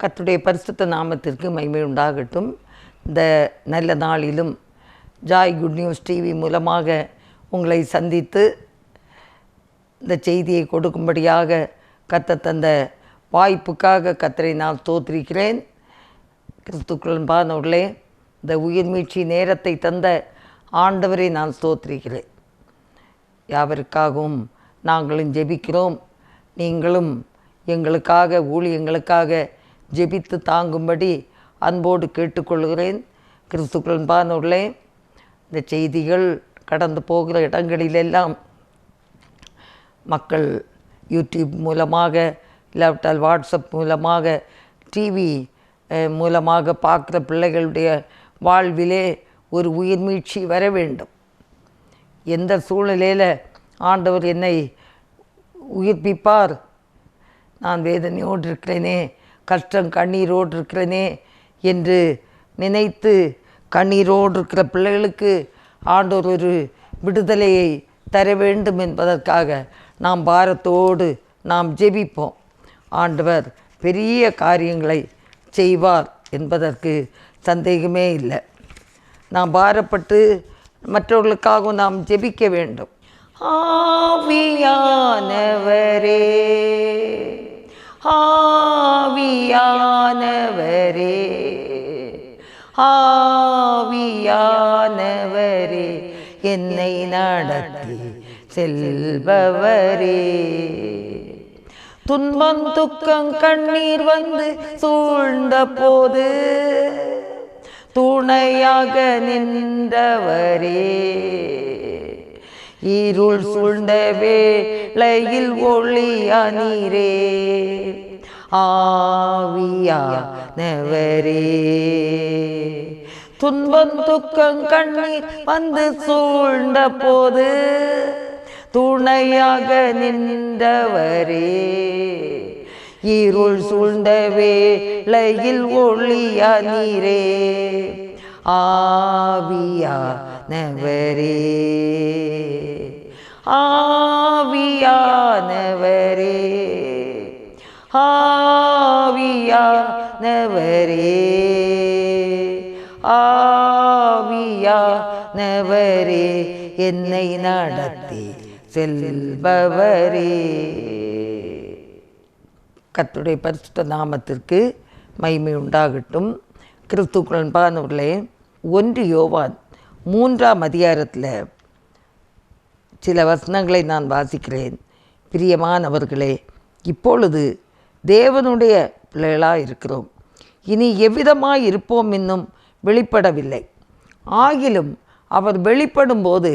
கத்துடைய பரிசுத்த நாமத்திற்கு மகிமை உண்டாகட்டும். இந்த நல்ல நாளிலும் ஜாய் குட் நியூஸ் டிவி மூலமாக உங்களை சந்தித்து இந்த செய்தியை கொடுக்கும்படியாக கத்த தந்த வாய்ப்புக்காக கத்தரை நான் தோற்றிருக்கிறேன் கிறிஸ்துக்குள்பானவர்களே இந்த உயிர் மீட்சி நேரத்தை தந்த ஆண்டவரை நான் ஸ்தோத்திரிக்கிறேன். யாவருக்காகவும் நாங்களும் ஜெபிக்கிறோம். நீங்களும் எங்களுக்காக ஊழியங்களுக்காக ஜெபித்து தாங்கும்படி அன்போடு கேட்டுக்கொள்கிறேன். கிறிஸ்துக்குள்பானவர்களே இந்த செய்திகள் கடந்து போகிற இடங்களிலெல்லாம் மக்கள் யூடியூப் மூலமாக இல்லாவிட்டால் வாட்ஸ்அப் மூலமாக டிவி மூலமாக பார்க்குற பிள்ளைகளுடைய வாழ்விலே ஒரு உயிர் மீழ்ச்சி வர வேண்டும். எந்த சூழ்நிலையில் ஆண்டவர் என்னை உயிர்ப்பிப்பார்? நான் வேதனையோடு இருக்கிறேனே. கஷ்டம் கண்ணீரோடு இருக்கிறனே என்று நினைத்து கண்ணீரோடு இருக்கிற பிள்ளைகளுக்கு ஆண்டோர் ஒரு விடுதலையை தர வேண்டும் என்பதற்காக நாம் பாரத்தோடு நாம் ஜெபிப்போம். ஆண்டவர் பெரிய காரியங்களை செய்வார் என்பதற்கு சந்தேகமே இல்லை. நாம் பாரப்பட்டு மற்றவர்களுக்காகவும் நாம் ஜெபிக்க வேண்டும். ஆவியான ஆவியானவரே என்னை நடத்தி செல்பவரே. துன்பம் துக்கம் கண்ணீர் வந்து சூழ்ந்த போது துணையாக நின்றவரே. இருள் சூழ்ந்த வேளையில் ஒளி அநீரே ஆவியானவரே. துன்பம் துக்கம் கண்ணீர் வந்து சூழ்ந்த போது துணையாக நின்றவரே. இருள் சூழ்ந்த வேளையில் ஒளியா நீரே. ஆவியானவரே. ஆவியானவரே. ஆவியானவரே. ஆவியானவரே என்னை நடத்தி செல்பவரே. கத்துடைய பரிசுத்த நாமத்திற்கு மைமை உண்டாகட்டும். கிறிஸ்துக்குள்பானவர்களே ஒன்று யோவான் மூன்றாம் அதிகாரத்தில் சில வசனங்களை நான் வாசிக்கிறேன். பிரியமானவர்களே இப்பொழுது தேவனுடைய பிள்ளைகளாக இருக்கிறோம். இனி எவ்விதமாய் இருப்போம் இன்னும் வெளிப்படவில்லை. ஆகிலும் அவர் வெளிப்படும்போது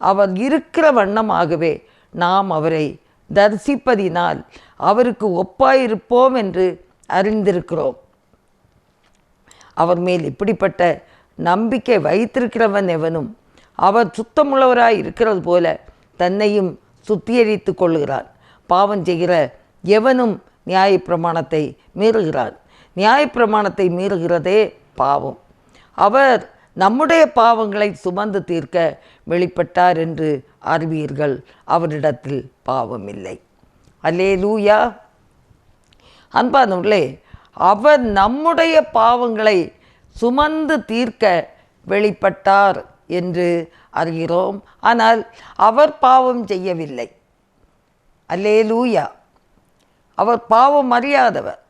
அவர் இருக்கிற வண்ணமாகவே நாம் அவரை தரிசிப்பதினால் அவருக்கு ஒப்பாயிருப்போம் என்று அறிந்திருக்கிறோம். அவர் மேல் இப்படிப்பட்ட நம்பிக்கை வைத்திருக்கிறவன் எவனும் அவர் சுத்தமுள்ளவராய் இருக்கிறது போல தன்னையும் சுத்திகரித்து கொள்கிறான் பாவம் செய்கிற எவனும் நியாயப்பிரமாணத்தை மீறுகிறார். நியாயப்பிரமாணத்தை மீறுகிறதே பாவம். அவர் நம்முடைய பாவங்களை சுமந்து தீர்க்க வெளிப்பட்டார் என்று அறிவீர்கள். அவரிடத்தில் பாவம் இல்லை அல்லே லூயா அன்பானவர்களே அவர் நம்முடைய பாவங்களை சுமந்து தீர்க்க வெளிப்பட்டார் என்று அறிகிறோம். ஆனால் அவர் பாவம் செய்யவில்லை. அல்லே லூயா அவர் பாவம் அறியாதவர்.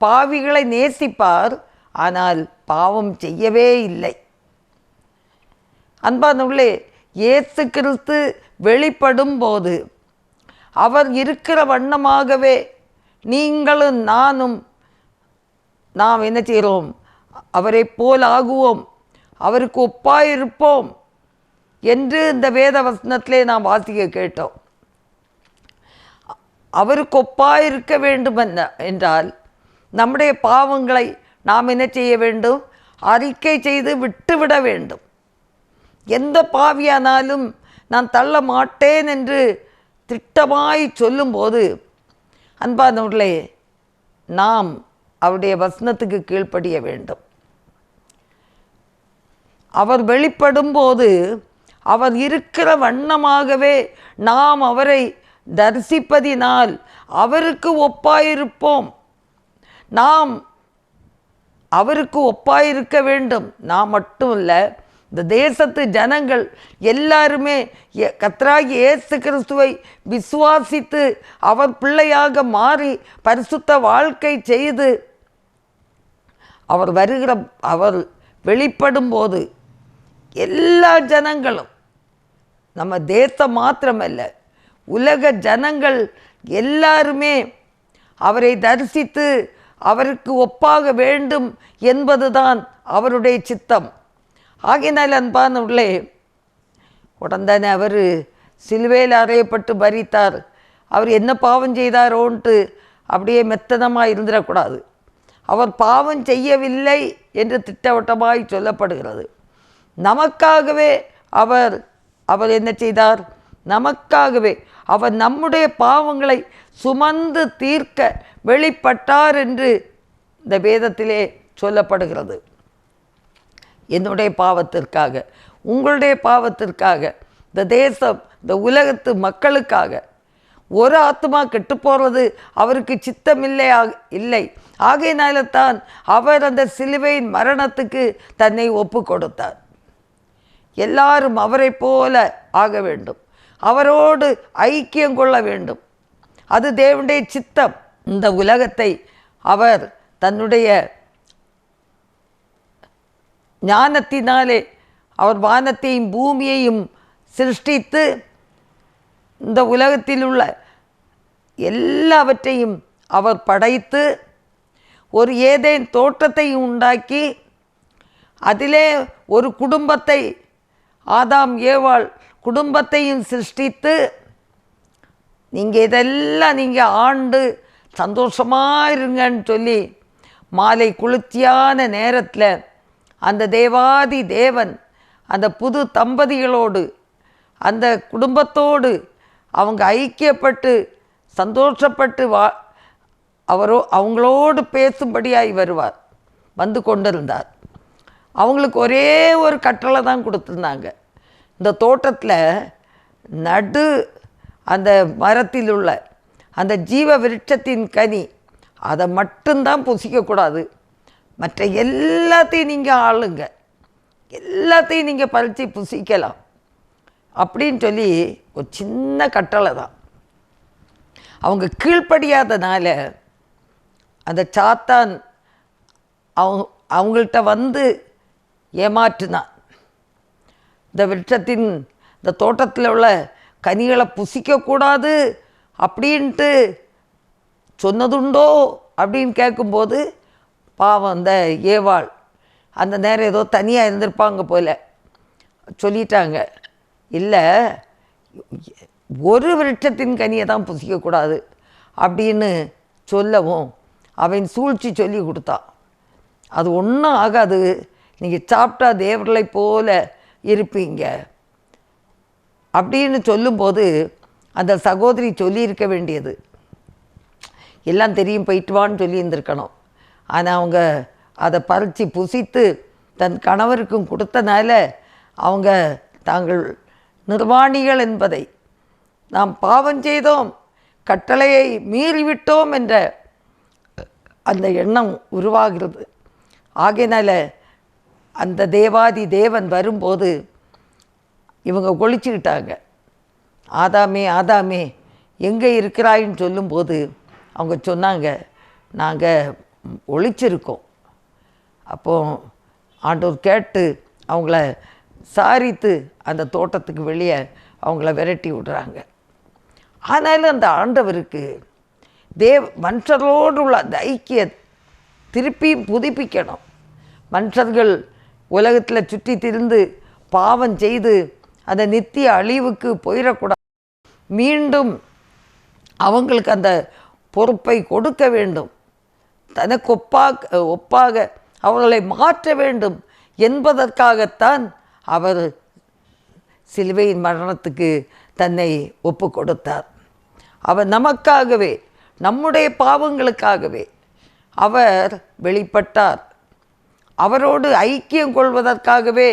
பாவிகளை நேசிப்பார் ஆனால் பாவம் செய்யவே இல்லை. அன்பானவர்களே இயேசு கிறிஸ்து வெளிப்படும் போது அவர் இருக்கிற வண்ணமாகவே நீங்களும் நானும் நாம் என்ன செய்கிறோம்? அவரை போல் ஆகுவோம். அவருக்கு ஒப்பாயிருப்போம் என்று இந்த வேத வசனத்திலே நாம் வாசிக்க கேட்டோம். அவருக்கு ஒப்பாயிருக்க வேண்டும் என்ன என்றால் நம்முடைய பாவங்களை நாம் என்ன செய்ய வேண்டும்? அறிக்கை செய்து விட்டுவிட வேண்டும். எந்த பாவியானாலும் நான் தள்ள மாட்டேன் என்று திட்டமாய் சொல்லும்போது அன்பானவர்களே நாம் அவருடைய வசனத்துக்கு கீழ்ப்படிய வேண்டும். அவர் வெளிப்படும் போது அவர் இருக்கிற வண்ணமாகவே நாம் அவரை தரிசிப்பதினால் அவருக்கு ஒப்பாயிருப்போம். நாம் அவருக்கு ஒப்பாயிருக்க வேண்டும். நான் மட்டும் இல்லை இந்த தேசத்து ஜனங்கள் எல்லாருமே கத்ராகி ஏசு கிறிஸ்துவை விசுவாசித்து அவர் பிள்ளையாக மாறி பரிசுத்த வாழ்க்கை செய்து அவர் வருகிற அவர் வெளிப்படும் போது எல்லா ஜனங்களும் நம்ம தேசம் மாத்திரமல்ல உலக ஜனங்கள் எல்லாருமே அவரை தரிசித்து அவருக்கு ஒப்பாக வேண்டும் என்பதுதான் அவருடைய சித்தம். ஆகினால் அன்பான உள்ளே உடனே அவர் சிலுவையில் அறையப்பட்டு பறித்தார் அவர் என்ன பாவம் செய்தாரோன்ட்டு அப்படியே மெத்தனமாக இருந்துடக்கூடாது. அவர் பாவம் செய்யவில்லை என்று திட்டவட்டமாய் சொல்லப்படுகிறது. நமக்காகவே அவர் அவர் என்ன செய்தார்? நமக்காகவே அவர் நம்முடைய பாவங்களை சுமந்து தீர்க்க வெளிப்பட்டார் என்று இந்த வேதத்திலே சொல்லப்படுகிறது. என்னுடைய பாவத்திற்காக உங்களுடைய பாவத்திற்காக இந்த தேசம் இந்த உலகத்து மக்களுக்காக. ஒரு ஆத்மா கெட்டு போகிறது அவருக்கு சித்தமில்லை இல்லை. ஆகையினால தான் அவர் அந்த சிலுவையின் மரணத்துக்கு தன்னை ஒப்பு கொடுத்தார். எல்லாரும் அவரை போல ஆக வேண்டும். அவரோடு ஐக்கியம் கொள்ள வேண்டும். அது தேவனுடைய சித்தம். இந்த உலகத்தை அவர் தன்னுடைய ஞானத்தினாலே அவர் வானத்தையும் பூமியையும் சிருஷ்டித்து இந்த உலகத்தில் உள்ள எல்லாவற்றையும் அவர் படைத்து ஒரு ஏதேன் தோட்டத்தை உண்டாக்கி அதிலே ஒரு குடும்பத்தை ஆதாம் ஏவாள் குடும்பத்தையும் சிருஷ்டித்து நீங்கள் இதெல்லாம் நீங்கள் ஆண்டு சந்தோஷமாக இருங்கன்னு சொல்லி மாலை குளிர்ச்சியான நேரத்தில் அந்த தேவாதி தேவன் அந்த புது தம்பதிகளோடு அந்த குடும்பத்தோடு அவங்க ஐக்கியப்பட்டு சந்தோஷப்பட்டு வா அவரோ அவங்களோடு பேசும்படியாய் வருவார் வந்து கொண்டிருந்தார். அவங்களுக்கு ஒரே ஒரு கட்டளை தான் கொடுத்துருந்தாங்க. இந்த தோட்டத்தில் நடு அந்த மரத்தில் உள்ள அந்த ஜீவ விருட்சத்தின் கனி அதை மட்டும்தான் புசிக்கக்கூடாது மற்ற எல்லாத்தையும் நீங்கள் ஆளுங்க. எல்லாத்தையும் நீங்கள் பறித்து புசிக்கலாம். அப்படின்னு சொல்லி ஒரு சின்ன கட்டளை தான். அவங்க கீழ்ப்படியாதனால அந்த சாத்தான் அவங்க அவங்கள்ட்ட வந்து ஏமாற்றுனான் இந்த விருட்சத்தின் இந்த தோட்டத்தில் உள்ள கனிகளை புசிக்கக்கூடாது அப்படின்ட்டு சொன்னதுண்டோ அப்படின்னு கேட்கும்போது பாவம் அந்த ஏவாள் அந்த நேரம் ஏதோ தனியாக இருந்திருப்பாங்க போல சொல்லிட்டாங்க. இல்லை ஒரு விருட்சத்தின் கனியை தான் புசிக்கக்கூடாது அப்படின்னு சொல்லவும் அவன் சூழ்ச்சி சொல்லி கொடுத்தான் அது ஒன்றும் ஆகாது. நீங்கள் சாப்பிட்டா தேவர்களை போல இருப்பீங்க. அப்படின்னு சொல்லும்போது அந்த சகோதரி சொல்லியிருக்க வேண்டியது. எல்லாம் தெரியும் போயிட்டு வான்னு சொல்லியிருந்திருக்கணும். ஆனால் அவங்க அதை பறித்து புசித்து தன் கணவருக்கும் கொடுத்தனால அவங்க தாங்கள் நிர்வாணிகள் என்பதை நாம் பாவம் செய்தோம் கட்டளையை மீறிவிட்டோம் என்ற அந்த எண்ணம் உருவாகிறது. ஆகையினால அந்த தேவாதி தேவன் வரும்போது இவங்க ஒழிச்சுக்கிட்டாங்க. ஆதாமே ஆதாமே எங்கே இருக்கிறாயின்னு சொல்லும்போது அவங்க சொன்னாங்க நாங்கள் ஒழிச்சிருக்கோம். அப்போ ஆண்டவர் கேட்டு அவங்கள சாரித்து அந்த தோட்டத்துக்கு வெளியே அவங்கள விரட்டி விடுறாங்க. ஆனாலும் அந்த ஆண்டவருக்கு தேவ் மனுஷரோடு உள்ள அந்த ஐக்கிய திருப்பியும் புதுப்பிக்கணும். மனுஷர்கள் உலகத்தில் சுற்றி திரிந்து பாவம் செய்து அந்த நித்திய அழிவுக்கு போயிடக்கூடாது. மீண்டும் அவங்களுக்கு அந்த பொறுப்பை கொடுக்க வேண்டும். தனக்கு ஒப்பாக ஒப்பாக அவர்களை மாற்ற வேண்டும் என்பதற்காகத்தான் அவர் சிலுவையின் மரணத்துக்கு தன்னை ஒப்பு கொடுத்தார். அவர் நமக்காகவே நம்முடைய பாவங்களுக்காகவே அவர் வெளிப்பட்டார். அவரோடு ஐக்கியம் கொள்வதற்காகவே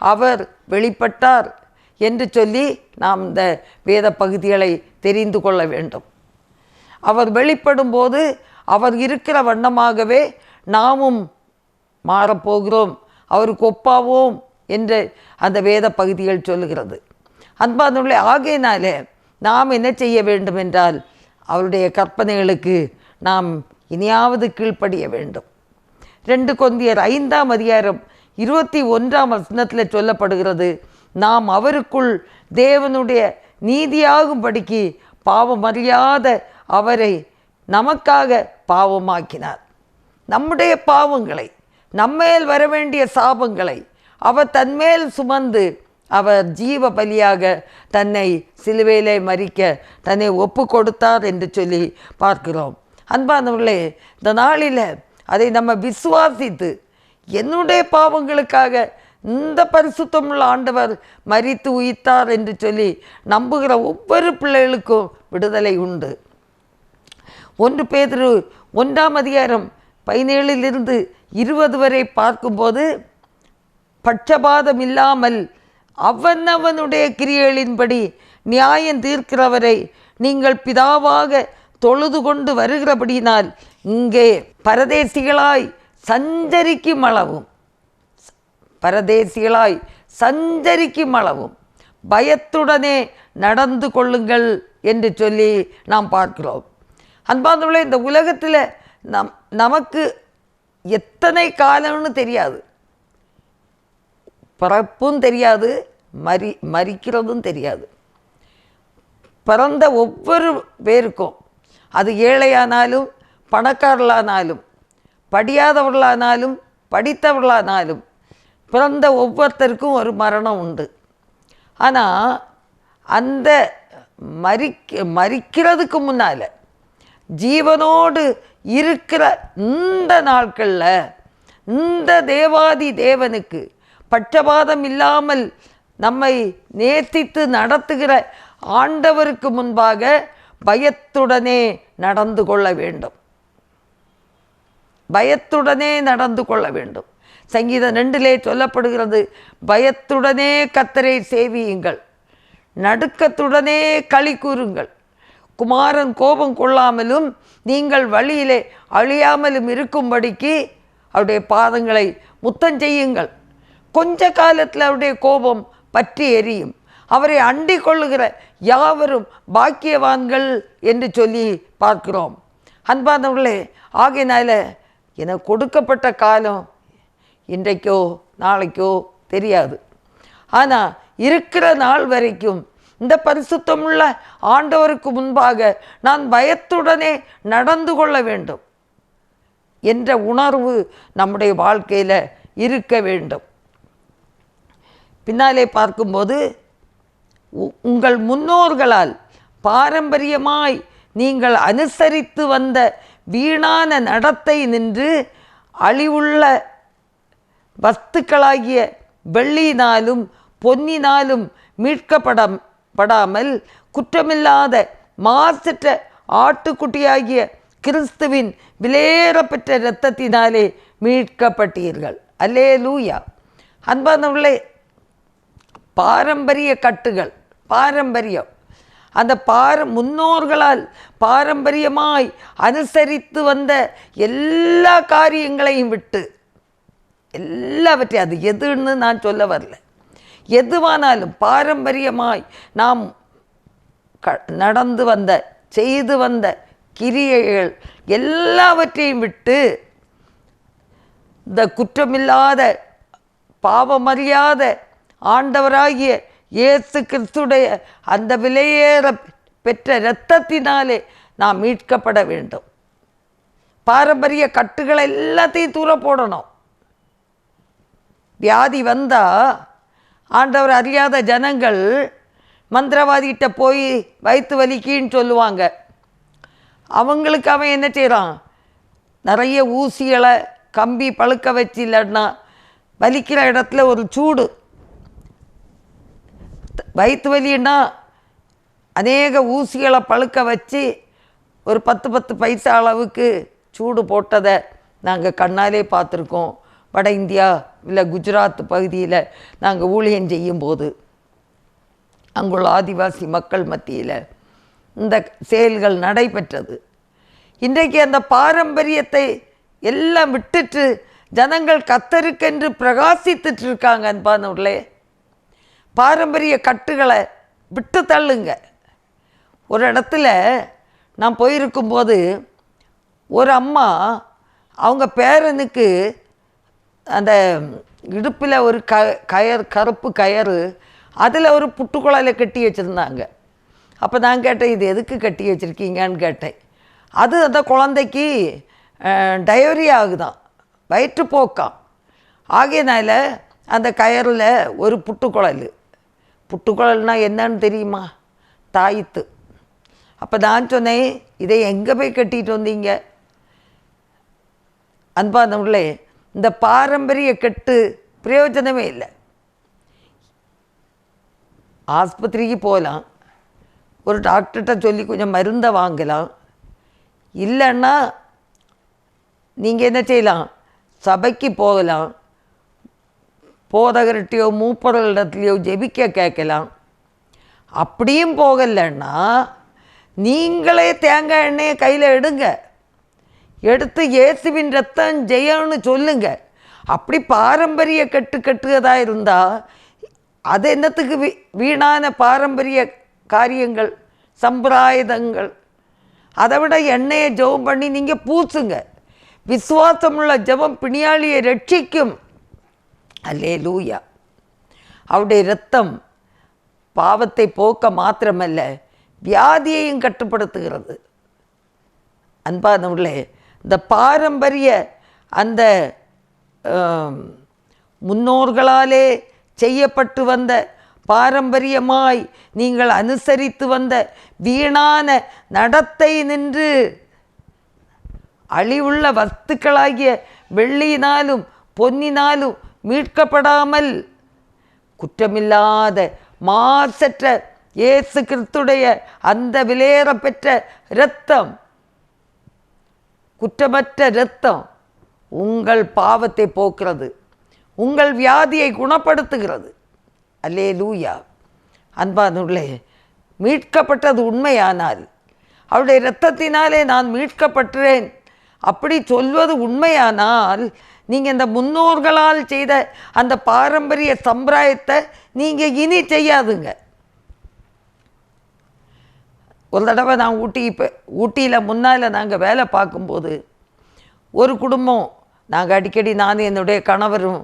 அவர் வெளிப்பட்டார் என்று சொல்லி நாம் இந்த வேத பகுதிகளை தெரிந்து கொள்ள வேண்டும். அவர் வெளிப்படும் போது அவர் இருக்கிற வண்ணமாகவே நாமும் மாறப்போகிறோம் அவருக்கு ஒப்பாவோம் என்று அந்த வேத பகுதிகள் சொல்லுகிறது. அன்பானுள்ள ஆகையினாலே நாம் என்ன செய்ய வேண்டும் என்றால் அவருடைய கற்பனைகளுக்கு நாம் இனியாவது கீழ்ப்படிய வேண்டும். ரெண்டு கொந்தியர் ஐந்தாம் அதிகாரம் இருபத்தி ஒன்றாம் வசனத்தில் சொல்லப்படுகிறது நாம் அவருக்குள் தேவனுடைய நீதியாகும்படிக்கு பாவமறியாத அவரை நமக்காக பாவமாக்கினார். நம்முடைய பாவங்களை நம்மேல் வர வேண்டிய சாபங்களை அவர் தன்மேல் சுமந்து அவர் ஜீவ பலியாக தன்னை சிலுவையிலே மறிக்க தன்னை ஒப்பு கொடுத்தார் என்று சொல்லி பார்க்கிறோம். அன்பானவர்களே இந்த நாளில் அதை நம்ம விசுவாசித்து என்னுடைய பாவங்களுக்காக இந்த பரிசுத்தமுள்ள ஆண்டவர் மரித்து உயிர்த்தார் என்று சொல்லி நம்புகிற ஒவ்வொரு பிள்ளைகளுக்கும் விடுதலை உண்டு. ஒன்று பேதிரு ஒன்றாம் அதிகாரம் பதினேழிலிருந்து இருபது வரை பார்க்கும்போது பட்சபாதம் இல்லாமல் அவனவனுடைய கிரியைகளின்படி நியாயம் தீர்க்கிறவரை நீங்கள் பிதாவாக தொழுது கொண்டு வருகிறபடியினால் இங்கே பரதேசிகளாய் சஞ்சரிக்கும் அளவும் பரதேசிகளாய் சஞ்சரிக்கும் அளவும் பயத்துடனே நடந்து கொள்ளுங்கள் என்று சொல்லி நாம் பார்க்கிறோம். அன்பாந்தவர்களே இந்த உலகத்தில் நம் நமக்கு எத்தனை காலம்னு தெரியாது. பிறப்பும் தெரியாது மரி மரிக்கிறதும் தெரியாது. பிறந்த ஒவ்வொரு பேருக்கும் அது ஏழையானாலும் பணக்காரர்களானாலும் படியாதவர்களானாலும் படித்தவர்களானாலும் பிறந்த ஒவ்வொருத்தருக்கும் ஒரு மரணம் உண்டு. ஆனால் அந்த மரிக்க மரிக்கிறதுக்கு முன்னால் ஜீவனோடு இருக்கிற இந்த நாட்களில் இந்த தேவாதி தேவனுக்கு பட்சபாதம் இல்லாமல் நம்மை நேர்த்தித்து நடத்துகிற ஆண்டவருக்கு முன்பாக பயத்துடனே நடந்து கொள்ள வேண்டும். பயத்துடனே நடந்து கொள்ள வேண்டும். சங்கீதம் ரெண்டிலே சொல்லப்படுகிறது பயத்துடனே கத்தரை சேவியுங்கள். நடுக்கத்துடனே களி கூறுங்கள். குமாரன் கோபம் கொள்ளாமலும் நீங்கள் வழியிலே அழியாமலும் இருக்கும்படிக்கு அவருடைய பாதங்களை முத்தம் செய்யுங்கள். கொஞ்ச காலத்தில் அவருடைய கோபம் பற்றி எரியும். அவரை அண்டிக் கொள்ளுகிற யாவரும் பாக்கியவான்கள் என்று சொல்லி பார்க்கிறோம். அன்பானவர்களே ஆகையினால எனக்கு கொடுக்கப்பட்ட காலம் இன்றைக்கோ நாளைக்கோ தெரியாது. ஆனால் இருக்கிற நாள் வரைக்கும் இந்த பரிசுத்தமுள்ள ஆண்டவருக்கு முன்பாக நான் பயத்துடனே நடந்து கொள்ள வேண்டும் என்ற உணர்வு நம்முடைய வாழ்க்கையில் இருக்க வேண்டும். பின்னாலே பார்க்கும்போது உ- உங்கள் முன்னோர்களால் பாரம்பரியமாய் நீங்கள் அனுசரித்து வந்த வீணான நடத்தை நின்று அழிவுள்ள வஸ்துக்களாகிய வெள்ளினாலும் பொன்னினாலும் மீட்கப்பட படாமல் குற்றமில்லாத மாசற்ற ஆட்டுக்குட்டியாகிய கிறிஸ்துவின் விலையேறப்பெற்ற இரத்தத்தினாலே மீட்கப்பட்டீர்கள். அல்லே லூயா அன்பானவர்களே பாரம்பரிய கட்டுகள் பாரம்பரியம். அந்த பார முன்னோர்களால் பாரம்பரியமாய் அனுசரித்து வந்த எல்லா காரியங்களையும் விட்டு எல்லாவற்றையும் அது எதுன்னு நான் சொல்ல வரல. எதுவானாலும் பாரம்பரியமாய் நாம் க நடந்து வந்த செய்து வந்த கிரியைகள் எல்லாவற்றையும் விட்டு இந்த குற்றமில்லாத பாவமறியாத ஆண்டவராகிய இயேசு கிறிஸ்துடைய அந்த விலையேற பெற்ற இரத்தத்தினாலே நாம் மீட்கப்பட வேண்டும். பாரம்பரிய கட்டுகளை எல்லாத்தையும் தூர போடணும். வியாதி வந்தால் ஆண்டவர் அறியாத ஜனங்கள் மந்திரவாதிகிட்ட போய் வயிற்று வலிக்கின்னு சொல்லுவாங்க. அவங்களுக்கு அவன் என்ன செய்கிறான் நிறைய ஊசிகளை கம்பி பழுக்க வச்சு இல்லைன்னா வலிக்கிற இடத்துல ஒரு சூடு வயிற்று வலின்னா அநேக ஊசிகளை பழுக்க வச்சு ஒரு பத்து பத்து பைசா அளவுக்கு சூடு போட்டதை நாங்கள் கண்ணாலே பார்த்துருக்கோம். வட இந்தியா இல்லை குஜராத் பகுதியில் நாங்கள் ஊழியம் செய்யும்போது அங்குள்ள ஆதிவாசி மக்கள் மத்தியில் இந்த செயல்கள் நடைபெற்றது. இன்றைக்கு அந்த பாரம்பரியத்தை எல்லாம் விட்டுட்டு ஜனங்கள் கத்தருக்கென்று பிரகாசித்துட்டு இருக்காங்க அன்பானவர்களே. பாரம்பரிய கட்டுகளை விட்டு தள்ளுங்க. ஒரு இடத்துல நான் போயிருக்கும்போது ஒரு அம்மா அவங்க பேரனுக்கு அந்த இடுப்பில் ஒரு க கயர் கருப்பு கயறு அதில் ஒரு புட்டுக்குழலை கட்டி வச்சுருந்தாங்க. அப்போ நான் கேட்டேன் இது எதுக்கு கட்டி வச்சுருக்கீங்கன்னு கேட்டேன். அது அந்த குழந்தைக்கு டயரி ஆகுதான். வயிற்றுப்போக்காம் ஆகியனால அந்த கயரில் ஒரு புட்டுக்குழல் புட்டுக்குழல்னால் என்னன்னு தெரியுமா? தாயித்து. அப்போ நான் சொன்னேன் இதை எங்கே போய் கட்டிட்டு வந்தீங்க? அன்பானவர்களே இந்த பாரம்பரிய கெட்டு பிரயோஜனமே இல்லை. ஆஸ்பத்திரிக்கு போகலாம். ஒரு டாக்டர்கிட்ட சொல்லி கொஞ்சம் மருந்தை வாங்கலாம். இல்லைன்னா நீங்கள் என்ன செய்யலாம்? சபைக்கு போகலாம். போதகர்கிட்டையோ மூப்பர்களிடத்துலையோ ஜெபிக்க கேட்கலாம். அப்படியும் போகலைன்னா நீங்களே தேங்காய் எண்ணெயை கையில் எடுங்க. எடுத்து இயேசுவின் ரத்தம் ஜெயம்னு சொல்லுங்க. அப்படி பாரம்பரிய கட்டு கட்டுவதா இருந்தால் அது என்னத்துக்கு வீ வீணான பாரம்பரிய காரியங்கள் சம்பிரதாயங்கள் அதை விட எண்ணெயை ஜெபம் பண்ணி நீங்கள் பூசுங்க. விசுவாசமுள்ள ஜெபம் பிணியாளியை ரட்சிக்கும். அல்லே லூயா அவருடைய இரத்தம் பாவத்தை போக்க மாத்திரமல்ல வியாதியையும் கட்டுப்படுத்துகிறது. அன்பானவர்களே இந்த பாரம்பரிய அந்த முன்னோர்களாலே செய்யப்பட்டு வந்த பாரம்பரியமாய் நீங்கள் அனுசரித்து வந்த வீணான நடத்தை நின்று அழிவுள்ள வஸ்துக்களாகிய வெள்ளியினாலும் பொன்னினாலும் மீட்கப்படாமல் குற்றமில்லாத மாசற்ற இயேசு கிறிஸ்துடைய அந்த விலையேற பெற்ற இரத்தம் குற்றமற்ற இரத்தம் உங்கள் பாவத்தை போக்குறது உங்கள் வியாதியை குணப்படுத்துகிறது. அல்லே லூயா அன்பானுள்ளே மீட்கப்பட்டது உண்மையானால் அவருடைய இரத்தத்தினாலே நான் மீட்கப்பட்டேன் அப்படி சொல்வது உண்மையானால் நீங்கள் இந்த முன்னோர்களால் செய்த அந்த பாரம்பரிய சம்பிரதாயத்தை நீங்கள் இனி செய்யாதுங்க. ஒரு தடவை நான் ஊட்டி இப்போ ஊட்டியில் முன்னால் நாங்கள் வேலை பார்க்கும்போது ஒரு குடும்பம் நாங்கள் அடிக்கடி நானும் என்னுடைய கணவரும்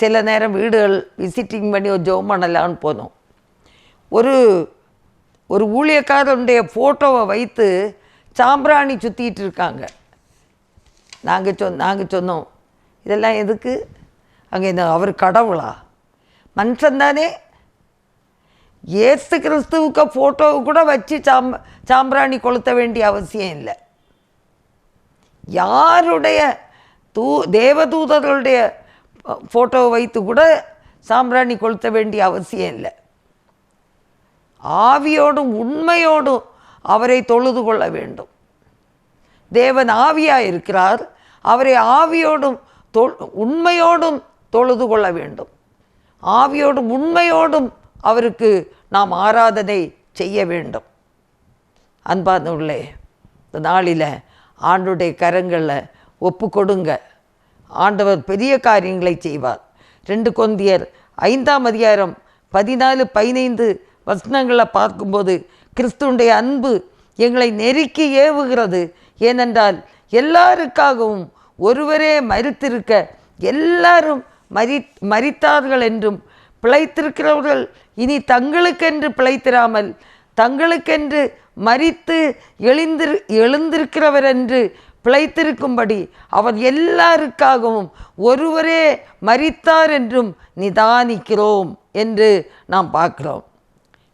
சில நேரம் வீடுகள் விசிட்டிங் பண்ணி ஒரு ஜோம் பண்ணலான்னு போனோம். ஒரு ஒரு ஊழியக்காரனுடைய ஃபோட்டோவை வைத்து சாம்பிராணி சுற்றிட்டு இருக்காங்க. நாங்கள் சொ நாங்கள் சொன்னோம். இதெல்லாம் எதுக்கு? அங்கே இந்த அவர் கடவுளா? மனுஷன் தானே. இயேசு கிறிஸ்துவுக்கு ஃபோட்டோவை கூட வச்சு சாம் சாம்பிராணி கொளுத்த வேண்டிய அவசியம் இல்லை. யாருடைய தூ தேவதூதர்களுடைய ஃபோட்டோவை வைத்து கூட சாம்பிராணி கொளுத்த வேண்டிய அவசியம் இல்லை. ஆவியோடும் உண்மையோடும் அவரை தொழுது கொள்ள வேண்டும். தேவன் ஆவியாக இருக்கிறார். அவரை ஆவியோடும் தொ உண்மையோடும் தொழுது கொள்ள வேண்டும். ஆவியோடும் உண்மையோடும் அவருக்கு நாம் ஆராதனை செய்ய வேண்டும். அன்பானவர்களே இந்த நாளில் ஆண்டுடைய கரங்களில் ஒப்பு கொடுங்க. ஆண்டவர் பெரிய காரியங்களை செய்வார். ரெண்டு கொந்தியர் ஐந்தாம் அதிகாரம் பதினாலு பதினைந்து வசனங்களை பார்க்கும்போது கிறிஸ்துவுடைய அன்பு எங்களை நெருக்கி ஏவுகிறது. ஏனென்றால் எல்லாருக்காகவும் ஒருவரே மறித்திருக்க எல்லாரும் மரி மறித்தார்கள் என்றும் பிழைத்திருக்கிறவர்கள் இனி தங்களுக்கென்று பிழைத்திராமல் தங்களுக்கென்று மரித்து எழுந்திரு எழுந்திருக்கிறவர் என்று பிழைத்திருக்கும்படி அவர் எல்லாருக்காகவும் ஒருவரே மறித்தார் என்றும் நிதானிக்கிறோம் என்று நாம் பார்க்கிறோம்.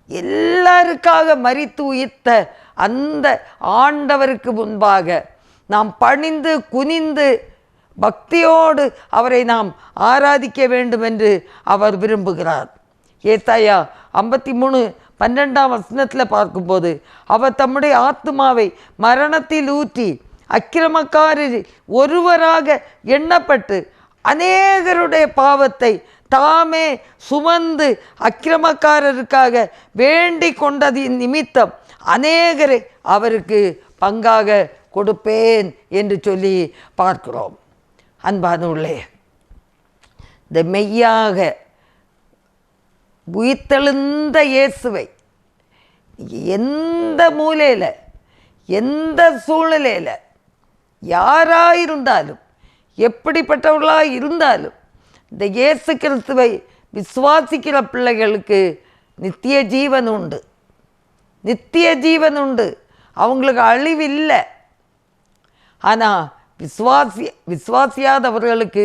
எல்லாருக்காக மறித்து உயிர்த்த அந்த ஆண்டவருக்கு முன்பாக நாம் பணிந்து குனிந்து பக்தியோடு அவரை நாம் ஆராதிக்க வேண்டும் என்று அவர் விரும்புகிறார். ஏசாயா ஐம்பத்தி மூணு பன்னெண்டாம் வசனத்தில் பார்க்கும்போது அவர் தம்முடைய ஆத்மாவை மரணத்தில் ஊற்றி அக்கிரமக்காரரில் ஒருவராக எண்ணப்பட்டு அநேகருடைய பாவத்தை தாமே சுமந்து அக்கிரமக்காரருக்காக வேண்டி கொண்டதின் நிமித்தம் அநேகரை அவருக்கு பங்காக கொடுப்பேன் என்று சொல்லி பார்க்கிறோம். அன்பானுள்ளே இந்த மெய்யாக உயிர்த்தெழுந்த இயேசுவை எந்த மூலையில் எந்த சூழ்நிலையில் யாராக இருந்தாலும் எப்படிப்பட்டவர்களாக இருந்தாலும் இந்த இயேசு கிறிஸ்துவை விசுவாசிக்கிற பிள்ளைகளுக்கு நித்திய ஜீவன் உண்டு. நித்திய ஜீவன் உண்டு. அவங்களுக்கு அழிவு இல்லை. ஆனால் விஸ்வாசி விசுவாசியாதவர்களுக்கு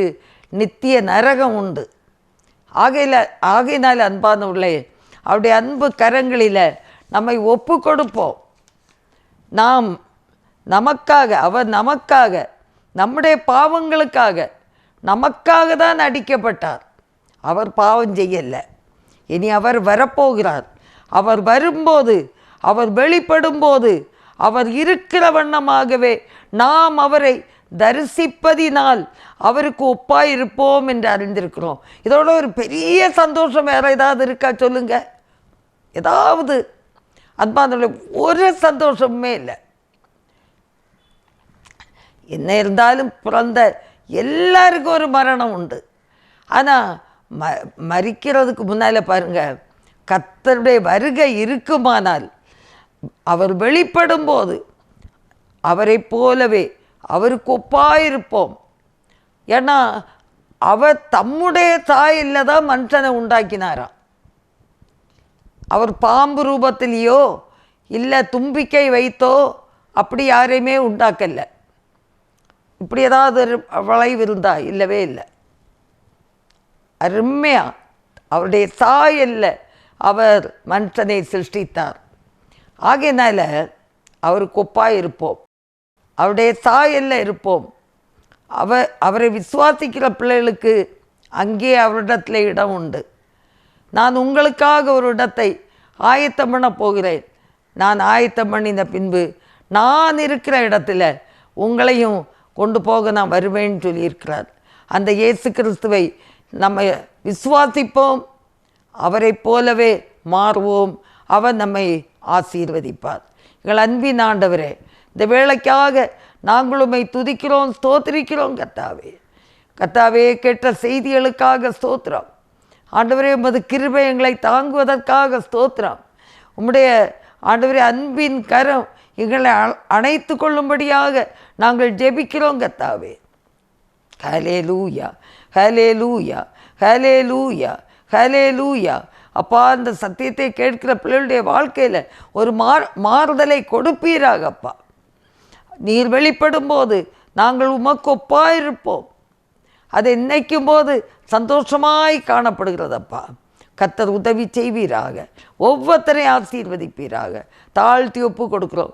நித்திய நரகம் உண்டு. ஆகையில் ஆகையினால் அன்பானவர்களே அவருடைய அன்பு கரங்களில் நம்மை ஒப்பு கொடுப்போம் நாம் நமக்காக அவர் நமக்காக நம்முடைய பாவங்களுக்காக நமக்காக தான் அடிக்கப்பட்டார் அவர் பாவம் செய்யலை. இனி அவர் வரப்போகிறார். அவர் வரும்போது அவர் வெளிப்படும்போது அவர் இருக்கிற வண்ணமாகவே நாம் அவரை தரிசிப்பதினால் அவருக்கு ஒப்பாக இருப்போம் என்று அறிந்திருக்கிறோம். இதோட ஒரு பெரிய சந்தோஷம் வேறு ஏதாவது இருக்கா சொல்லுங்க. ஏதாவது. அன்பான ஒரு சந்தோஷமுமே இல்லை. என்ன இருந்தாலும் பிறந்த எல்லாருக்கும் ஒரு மரணம் உண்டு. ஆனால் ம மறிக்கிறதுக்கு முன்னால் பாருங்கள் கத்தருடைய வருகை இருக்குமானால் அவர் வெளிப்படும் போது அவரை போலவே அவருக்கு ஒப்பாயிருப்போம். ஏன்னா அவர் தம்முடைய தாயில் தான் மனுஷனை உண்டாக்கினாராம். அவர் பாம்பு ரூபத்திலேயோ இல்லை தும்பிக்கை வைத்தோ அப்படி யாரையுமே உண்டாக்கல. இப்படி ஏதாவது ஒரு வளைவு இருந்தா இல்லவே இல்லை. அருமையா. அவருடைய சாயல்ல அவர் மனுஷனை சிருஷ்டித்தார். ஆகையினால அவர் ஒப்பாய் இருப்போம். அவருடைய தாயில் இருப்போம். அவ அவரை விசுவாசிக்கிற பிள்ளைகளுக்கு அங்கே அவரிடத்துல இடம் உண்டு. நான் உங்களுக்காக ஒரு இடத்தை ஆயத்தம் பண்ண போகிறேன். நான் ஆயத்தம் பண்ணின பின்பு நான் இருக்கிற இடத்துல உங்களையும் கொண்டு போக நான் வருவேன்னு சொல்லியிருக்கிறார். அந்த இயேசு கிறிஸ்துவை நம்ம விசுவாசிப்போம் அவரைப் போலவே மாறுவோம் அவர் நம்மை ஆசீர்வதிப்பார். எங்கள் அன்பின் ஆண்டவரே இந்த வேலைக்காக நாங்களுமை துதிக்கிறோம் ஸ்தோத்திரிக்கிறோம் கத்தாவே கத்தாவே கேட்ட செய்திகளுக்காக ஸ்தோத்திரம். ஆண்டவரே உமது கிருபை எங்களை தாங்குவதற்காக ஸ்தோத்திரம். உம்முடைய ஆண்டவரே அன்பின் கரம் எங்களை அ- அணைத்து கொள்ளும்படியாக நாங்கள் ஜெபிக்கிறோம் கத்தாவே ஹலே லூயா ஹலே லூயா ஹலே லூயா ஹலே லூயா அப்பா அந்த சத்தியத்தை கேட்கிற பிள்ளைகளுடைய வாழ்க்கையில் ஒரு மாறு மாறுதலை கொடுப்பீராக அப்பா நீர் வெளிப்படும் போது நாங்கள் உமக்கு ஒப்பாயிருப்போம் அதை நினைக்கும் போது சந்தோஷமாய் காணப்படுகிறதப்பா. கத்தர் உதவி செய்வீராக. ஒவ்வொருத்தரையும் ஆசீர்வதிப்பீராக. தாழ்த்தி ஒப்பு கொடுக்குறோம்.